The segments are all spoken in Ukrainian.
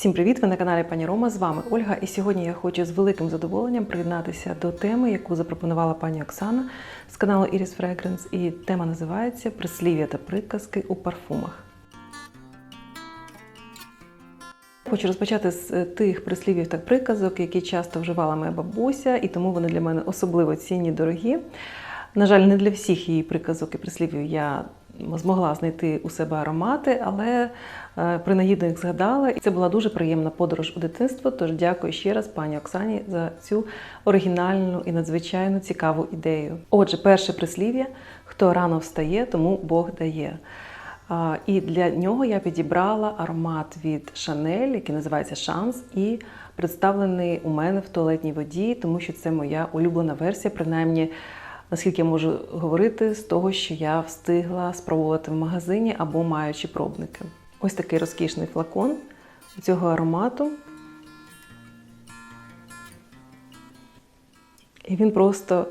Всім привіт! Ви на каналі Пані Рома. З вами Ольга. І сьогодні я хочу з великим задоволенням приєднатися до теми, яку запропонувала пані Оксана з каналу Iris Fragrance. І тема називається Прислів'я та приказки у парфумах. Хочу розпочати з е, тих прислів'їв та приказок, які часто вживала моя бабуся, і тому вони для мене особливо цінні, дорогі. На жаль, не для всіх її приказок і прислів'їв я змогла знайти у себе аромати, але е, принагідно їх згадала. І це була дуже приємна подорож у дитинство. Тож дякую ще раз пані Оксані за цю оригінальну і надзвичайно цікаву ідею. Отже, перше прислів'я: хто рано встає, тому Бог дає. І для нього я підібрала аромат від Шанель, який називається Шанс, і представлений у мене в туалетній воді, тому що це моя улюблена версія, принаймні, наскільки я можу говорити, з того, що я встигла спробувати в магазині або маючи пробники. Ось такий розкішний флакон цього аромату. І він просто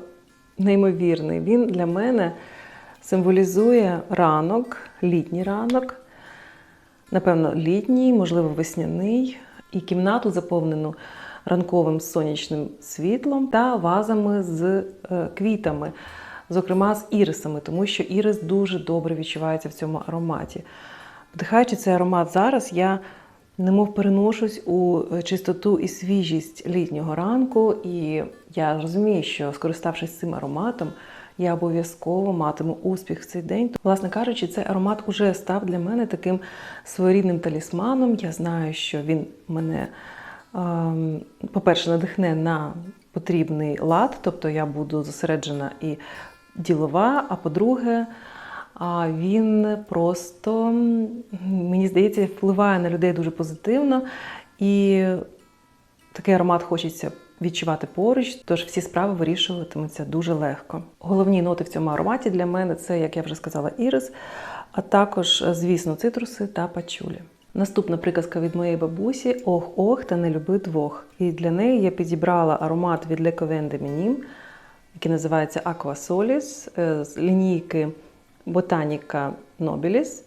неймовірний. Він для мене символізує ранок, літній ранок, напевно, літній, можливо, весняний, і кімнату заповнену ранковим сонячним світлом та вазами з е, квітами, зокрема з ірисами, тому що ірис дуже добре відчувається в цьому ароматі. Вдихаючи цей аромат зараз, я немов переношусь у чистоту і свіжість літнього ранку, і я розумію, що скориставшись цим ароматом, я обов'язково матиму успіх в цей день. Власне кажучи, цей аромат уже став для мене таким своєрідним талісманом. Я знаю, що він мене, по-перше, надихне на потрібний лад, тобто я буду зосереджена і ділова, а по-друге, він просто, мені здається, впливає на людей дуже позитивно. І такий аромат хочеться відчувати поруч, тож всі справи вирішуватимуться дуже легко. Головні ноти в цьому ароматі для мене це, як я вже сказала, ірис, а також, звісно, цитруси та пачулі. Наступна приказка від моєї бабусі ох, ох, та не люби двох. І для неї я підібрала аромат від Le Coven de Minim, який називається Aqua Solis е, з лінійки Botanica Nobilis.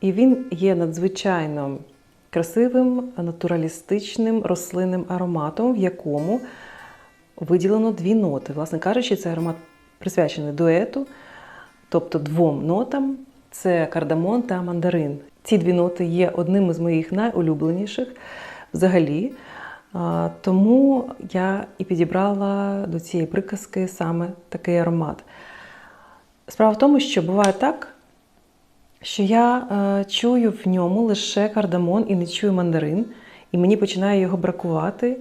І він є надзвичайно красивим, натуралістичним рослинним ароматом, в якому виділено дві ноти. Власне кажучи, цей аромат присвячений дуету, тобто двом нотам це кардамон та мандарин. Ці дві ноти є одним із моїх найулюбленіших взагалі. Тому я і підібрала до цієї приказки саме такий аромат. Справа в тому, що буває так, що я е, чую в ньому лише кардамон і не чую мандарин, і мені починає його бракувати.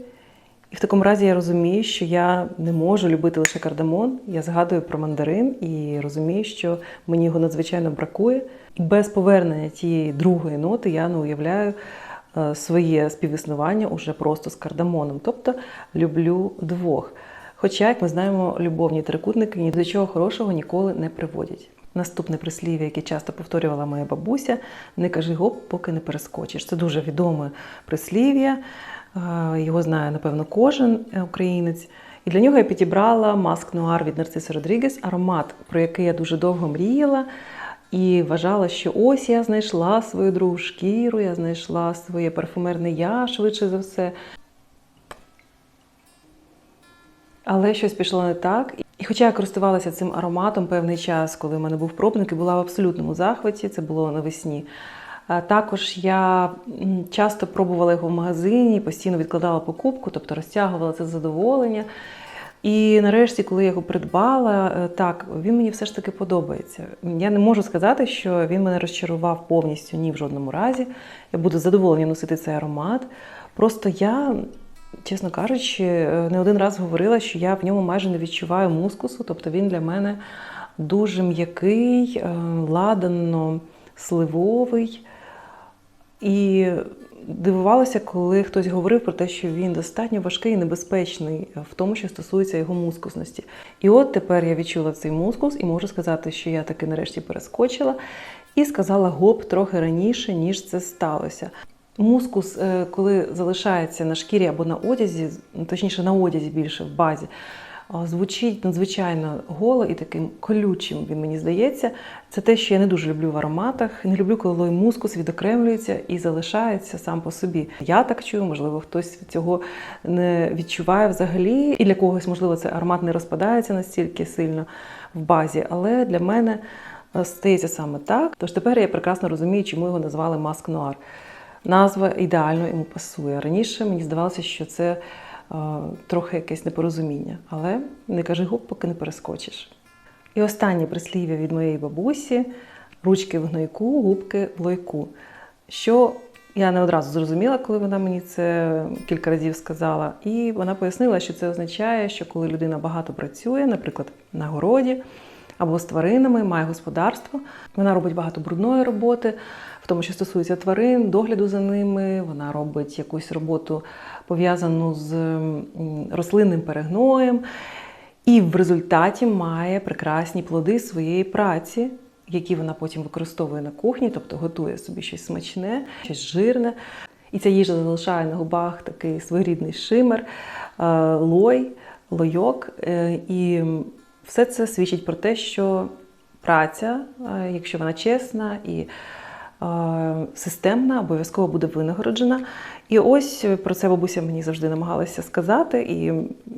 І в такому разі я розумію, що я не можу любити лише кардамон. Я згадую про мандарин і розумію, що мені його надзвичайно бракує. І без повернення тієї другої ноти я не уявляю е, своє співіснування уже просто з кардамоном. Тобто люблю двох. Хоча, як ми знаємо, любовні трикутники ні до чого хорошого ніколи не приводять. Наступне прислів'я, яке часто повторювала моя бабуся: не кажи гоп, поки не перескочиш. Це дуже відоме прислів'я. Е, Його знає, напевно, кожен е, українець. І для нього я підібрала маск нуар від Нарциса Родрігес, аромат, про який я дуже довго мріяла. І вважала, що ось я знайшла свою другу шкіру, я знайшла своє парфумерне я швидше за все. Але щось пішло не так. І хоча я користувалася цим ароматом певний час, коли в мене був пробник і була в абсолютному захваті, це було навесні. А Також я часто пробувала його в магазині, постійно відкладала покупку, тобто розтягувала це задоволення. І нарешті, коли я його придбала, е, так, він мені все ж таки подобається. Я не можу сказати, що він мене розчарував повністю ні в жодному разі. Я буду задоволена носити цей аромат. Просто я чесно кажучи, е, не один раз говорила, що я в ньому майже не відчуваю мускусу, тобто він для мене дуже м'який, е, ладанно сливовий. І дивувалася, коли хтось говорив про те, що він достатньо важкий і небезпечний в тому, що стосується його мускусності. І от тепер я відчула цей мускус і можу сказати, що я таки нарешті перескочила і сказала гоп трохи раніше, ніж це сталося. Мускус, е, коли залишається на шкірі або на одязі, точніше на одязі більше в базі, звучить надзвичайно голо і таким колючим він мені здається. Це те, що я не дуже люблю в ароматах. Не люблю, коли мускус відокремлюється і залишається сам по собі. Я так чую, можливо, хтось цього не відчуває взагалі. І для когось, можливо, цей аромат не розпадається настільки сильно в базі, але для мене е, стається саме так. Тож тепер я прекрасно розумію, чому його назвали маск нуар. Назва ідеально йому пасує. Раніше мені здавалося, що це трохи якесь непорозуміння, але не кажи губ, поки не перескочиш. І останнє прислів'я від моєї бабусі: ручки в гнойку, губки в лойку. Що я не одразу зрозуміла, коли вона мені це кілька разів сказала. І вона пояснила, що це означає, що коли людина багато працює, наприклад, на городі або з тваринами, має господарство, вона робить багато брудної роботи, тому, що стосується тварин, догляду за ними, вона робить якусь роботу пов'язану з рослинним перегноєм. І в результаті має прекрасні плоди своєї праці, які вона потім використовує на кухні, тобто готує собі щось смачне, щось жирне. І ця їжа залишає на губах такий своєрідний шимер, е, лой, лойок. Е, І все це свідчить про те, що праця, е, якщо вона чесна і системна, обов'язково буде винагороджена. І ось про це бабуся мені завжди намагалася сказати, і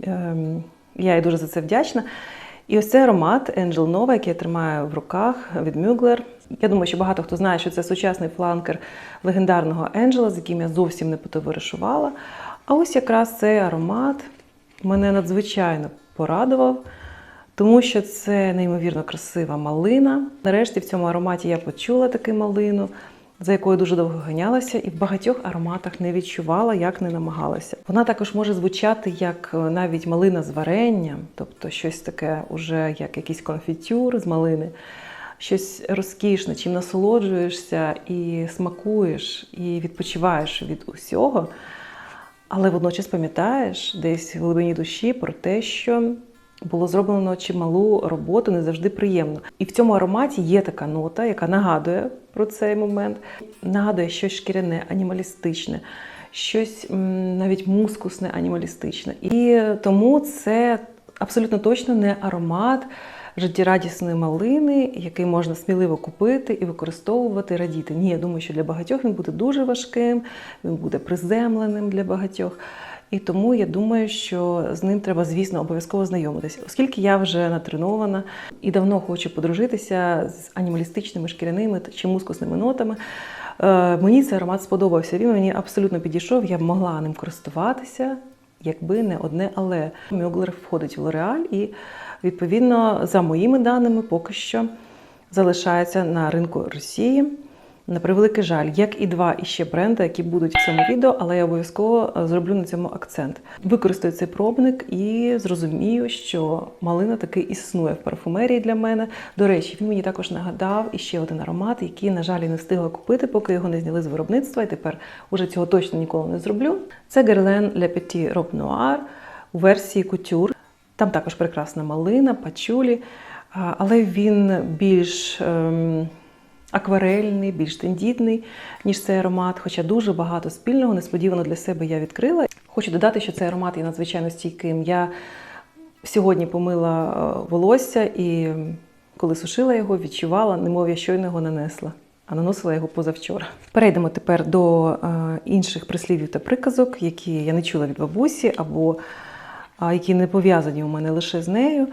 ем, я їй дуже за це вдячна. І ось цей аромат Angel Nova, який я тримаю в руках від Mugler. Я думаю, що багато хто знає, що це сучасний фланкер легендарного Енджела, з яким я зовсім не потоваришувала. А ось якраз цей аромат мене надзвичайно порадував, тому що це неймовірно красива малина. Нарешті в цьому ароматі я почула таку малину, за якою дуже довго ганялася, і в багатьох ароматах не відчувала, як не намагалася. Вона також може звучати як е, навіть малина з варенням, тобто щось таке, уже як якийсь конфітюр з малини. Щось розкішне, чим насолоджуєшся і смакуєш, і відпочиваєш від усього, але водночас пам'ятаєш десь в глибині душі про те, що було зроблено чималу роботу, не завжди приємно. І в цьому ароматі є така нота, яка нагадує про цей момент, нагадує щось шкіряне, анімалістичне, щось навіть мускусне, анімалістичне. І тому це абсолютно точно не аромат життєрадісної малини, який можна сміливо купити і використовувати, радіти. Ні, я думаю, що для багатьох він буде дуже важким, він буде приземленим для багатьох. І тому я думаю, що з ним треба, звісно, обов'язково знайомитися, оскільки я вже натренована і давно хочу подружитися з анімалістичними шкіряними чи мускусними нотами. Е, Мені цей аромат сподобався. Він мені абсолютно підійшов. Я б могла ним користуватися, якби не одне але. Мюглер входить в Лореаль і, відповідно, за моїми даними, поки що залишається на ринку Росії. На превеликий жаль, як і два іще бренди, які будуть в цьому відео, але я обов'язково е, зроблю на цьому акцент. Використаю цей пробник і зрозумію, що малина таки існує в парфумерії для мене. До речі, він мені також нагадав іще один аромат, який, на жаль, не встигла купити, поки його не зняли з виробництва. І тепер уже цього точно ніколи не зроблю. Це Guerlain Le Petit Robe Noir у версії Couture. Там також прекрасна малина, пачулі, але він більш. ем, акварельний, більш тендітний, ніж цей аромат, хоча дуже багато спільного, несподівано для себе я відкрила. Хочу додати, що цей аромат є надзвичайно стійким. Я сьогодні помила е, волосся і коли сушила його, відчувала, немов я щойно його нанесла, а наносила його позавчора. Перейдемо тепер до е, інших прислів'їв та приказок, які я не чула від бабусі, або які не пов'язані у мене лише з нею.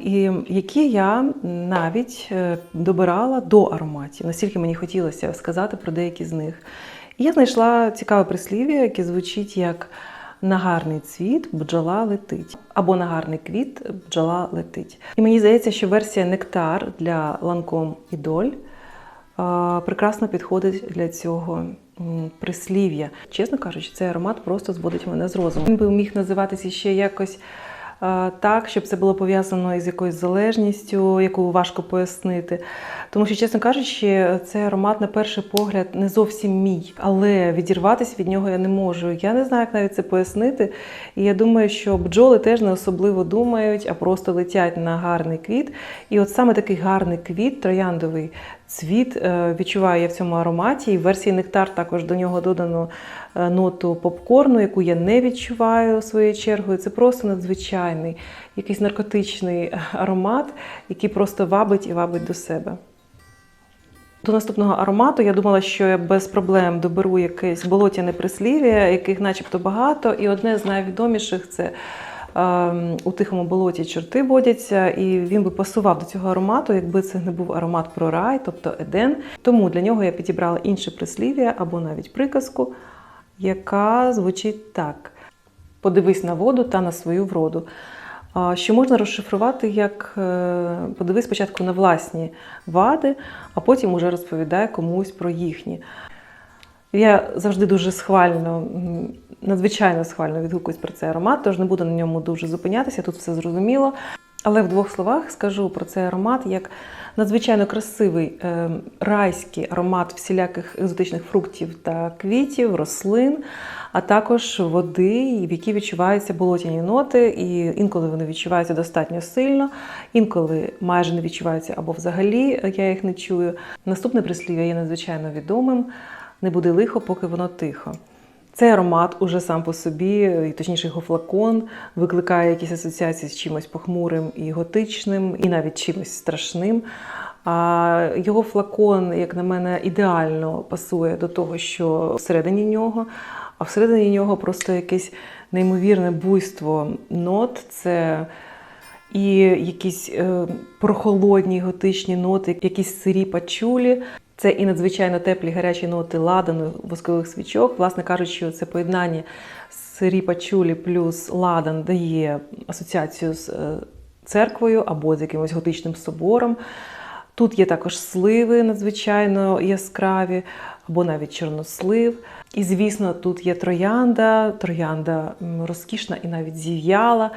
І які я навіть е, добирала до ароматів, настільки мені хотілося сказати про деякі з них. І я знайшла цікаве прислів'я, яке звучить як на гарний цвіт бджола летить, або на гарний квіт бджола летить. І мені здається, що версія нектар для ланком і доль прекрасно підходить для цього прислів'я. Чесно кажучи, цей аромат просто зводить мене з розуму. Він би міг називатися ще якось так, щоб це було пов'язано із якоюсь залежністю, яку важко пояснити. Тому що, чесно кажучи, цей аромат на перший погляд не зовсім мій, але відірватися від нього я не можу. Я не знаю, як навіть це пояснити. І я думаю, що бджоли теж не особливо думають, а просто летять на гарний квіт. І от саме такий гарний квіт, трояндовий цвіт е, відчуваю я в цьому ароматі. І в версії нектар також до нього додано е, ноту попкорну, яку я не відчуваю своєю чергою. Це просто надзвичайний, якийсь наркотичний е, аромат, який просто вабить і вабить до себе. До наступного аромату я думала, що я без проблем доберу якесь болотяне прислів'я, яких начебто багато. І одне з найвідоміших це у тихому болоті чорти водяться, і він би пасував до цього аромату, якби це не був аромат про рай, тобто Еден. Тому для нього я підібрала інше прислів'я або навіть приказку, яка звучить так: подивись на воду та на свою вроду. Що можна розшифрувати як е, подивись спочатку на власні вади, а потім уже розповідай комусь про їхні. Я завжди дуже схвально, надзвичайно схвально відгукуюсь про цей аромат, тож не буду на ньому дуже зупинятися, тут все зрозуміло. Але в двох словах скажу про цей аромат як надзвичайно красивий е, райський аромат всіляких екзотичних фруктів та квітів, рослин, а також води, в якій відчуваються болотяні ноти, і інколи вони відчуваються достатньо сильно, інколи майже не відчуваються або взагалі я їх не чую. Наступне прислів'я є надзвичайно відомим: не буде лихо, поки воно тихо. Цей аромат уже сам по собі, і точніше його флакон, викликає якісь асоціації з чимось похмурим і готичним, і навіть чимось страшним. А його флакон, як на мене, ідеально пасує до того, що всередині нього. А всередині нього просто якесь неймовірне буйство нот. Це і якісь е, прохолодні готичні ноти, якісь сирі пачулі. Це і надзвичайно теплі гарячі ноти ладану воскових свічок. Власне кажучи, це поєднання сирі пачулі плюс ладан дає асоціацію з е, церквою або з якимось готичним собором. Тут є також сливи надзвичайно яскраві, або навіть чорнослив. І, звісно, тут є троянда, троянда розкішна і навіть зів'яла,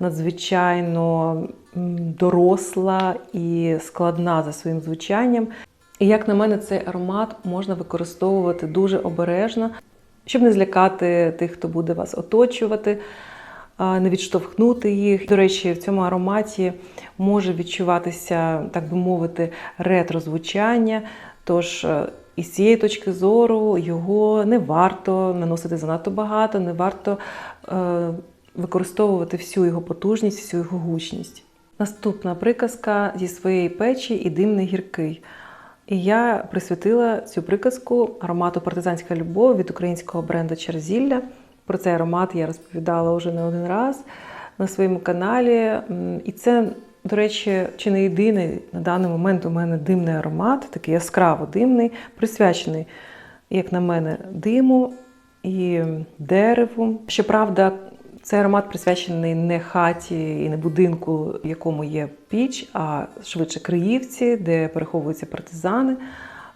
надзвичайно доросла і складна за своїм звучанням. І як на мене, цей аромат можна використовувати дуже обережно, щоб не злякати тих, хто буде вас оточувати, не відштовхнути їх. До речі, в цьому ароматі може відчуватися, так би мовити, ретро-звучання. Тож е, із цієї точки зору його не варто наносити занадто багато, не варто е, використовувати всю його потужність, всю його гучність. Наступна приказка зі своєї печі і дим не гіркий. І я присвятила цю приказку аромату партизанська любов від українського бренду Черзілля. Про цей аромат я розповідала вже не один раз на своєму каналі. І це, до речі, чи не єдиний на даний момент у мене димний аромат, такий яскраво димний, присвячений, як на мене, диму і дереву. Щоправда, цей аромат присвячений не хаті і не будинку, в якому є піч, а швидше Криївці, де переховуються партизани,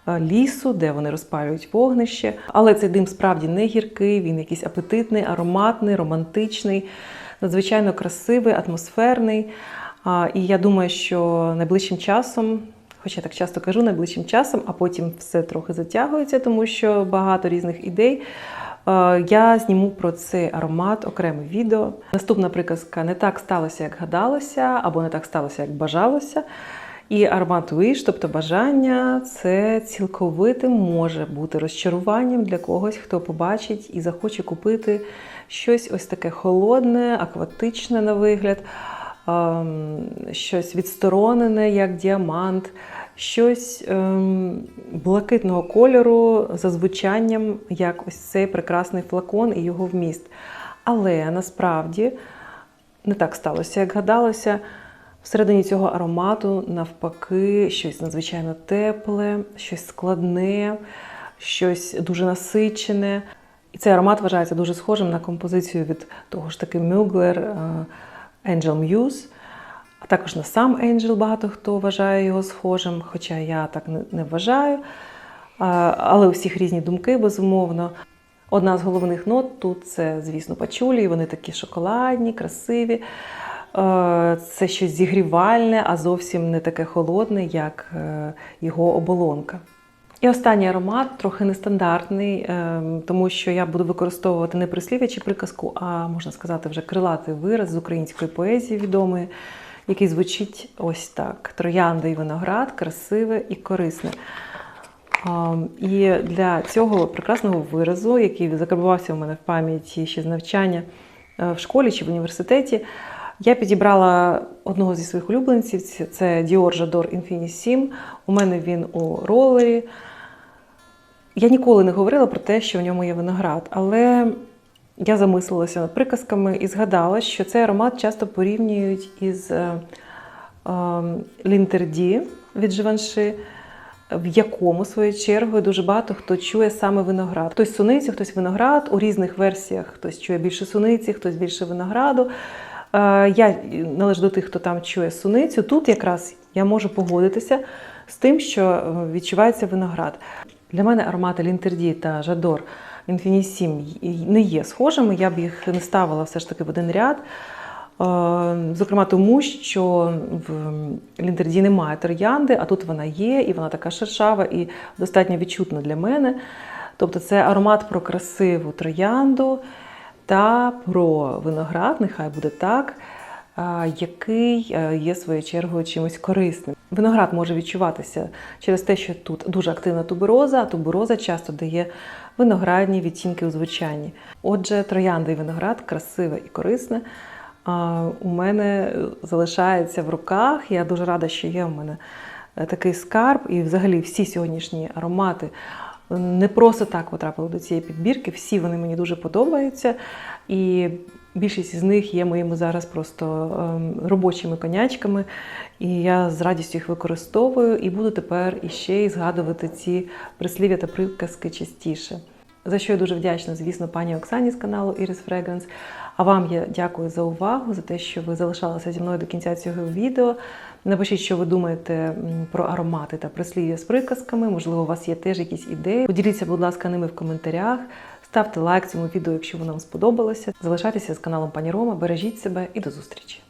е, лісу, де вони розпалюють вогнище. Але цей дим справді не гіркий, він якийсь апетитний, ароматний, романтичний, надзвичайно красивий, атмосферний. І я думаю, що найближчим часом. Хоча так часто кажу найближчим часом, а потім все трохи затягується, тому що багато різних ідей. Е, Я зніму про цей аромат окреме відео. Наступна приказка не так сталося, як гадалося, або не так сталося, як бажалося. І аромат виш, тобто бажання, це цілковитим може бути розчаруванням для когось, хто побачить і захоче купити щось ось таке холодне, акватичне на вигляд, ем, щось відсторонене, як діамант, щось ем, блакитного кольору за звучанням, як ось цей прекрасний флакон і його вміст. Але насправді не так сталося, як гадалося. Всередині цього аромату, навпаки, щось надзвичайно тепле, щось складне, щось дуже насичене. І цей аромат вважається дуже схожим на композицію від того ж таки е, Angel Muse. А також на сам Angel багато хто вважає його схожим, хоча я так не, вважаю. Але у всіх різні думки, безумовно. Одна з головних нот тут це, звісно, пачулі, вони такі шоколадні, красиві. Це щось зігрівальне, а зовсім не таке холодне, як е, його оболонка. І останній аромат трохи нестандартний, е, тому що я буду використовувати не прислів'я чи приказку, а можна сказати, вже крилатий вираз з української поезії відомої, який звучить ось так: троянда і виноград, красиве і корисне. І для цього прекрасного виразу, який закарбувався у мене в пам'яті ще з навчання е, в школі чи в університеті, я підібрала одного зі своїх улюбленців. Це- Dior J'adore Infinissime. У мене він у ролері. Я ніколи не говорила про те, що в ньому є виноград, але я замислилася над приказками і згадала, що цей аромат часто порівнюють із е, е, Лінтерді від Живанши, в якому, в свою чергу, дуже багато хто чує саме виноград. Хтось суницю, хтось виноград, у різних версіях хтось чує більше суниці, хтось більше винограду. Е, Я належу до тих, хто там чує суницю. Тут якраз я можу погодитися з тим, що е, відчувається виноград. Для мене аромати Лінтерді та Жадор Інфінісім не є схожими. Я б їх не ставила все ж таки в один ряд. Е, Зокрема, тому що в Лінтерді немає троянди, а тут вона є, і вона така шершава і достатньо відчутна для мене. Тобто це аромат про красиву троянду та про виноград, нехай буде так, який е, є своєю чергою чимось корисним. Виноград може відчуватися через те, що тут дуже активна тубероза, а тубероза часто дає виноградні відтінки у звучанні. Отже, троянда виноград красиве і корисне. У мене залишається в руках. Я дуже рада, що є у мене е, такий скарб, і взагалі всі сьогоднішні аромати не просто так потрапили до цієї підбірки. Всі вони мені дуже подобаються. І більшість з них є моїми зараз просто ем, робочими конячками. І я з радістю їх використовую і буду тепер іще й згадувати ці прислів'я та приказки частіше. За що я дуже вдячна, звісно, пані Оксані з каналу Iris Fragrance. А вам я дякую за увагу, за те, що ви залишалися зі мною до кінця цього відео. Напишіть, що ви думаєте про аромати та прислів'я з приказками. Можливо, у вас є теж якісь ідеї. Поділіться, будь ласка, ними в коментарях. Ставте лайк цьому відео, якщо воно вам сподобалося. Залишайтеся з каналом Пані Рома, бережіть себе і до зустрічі!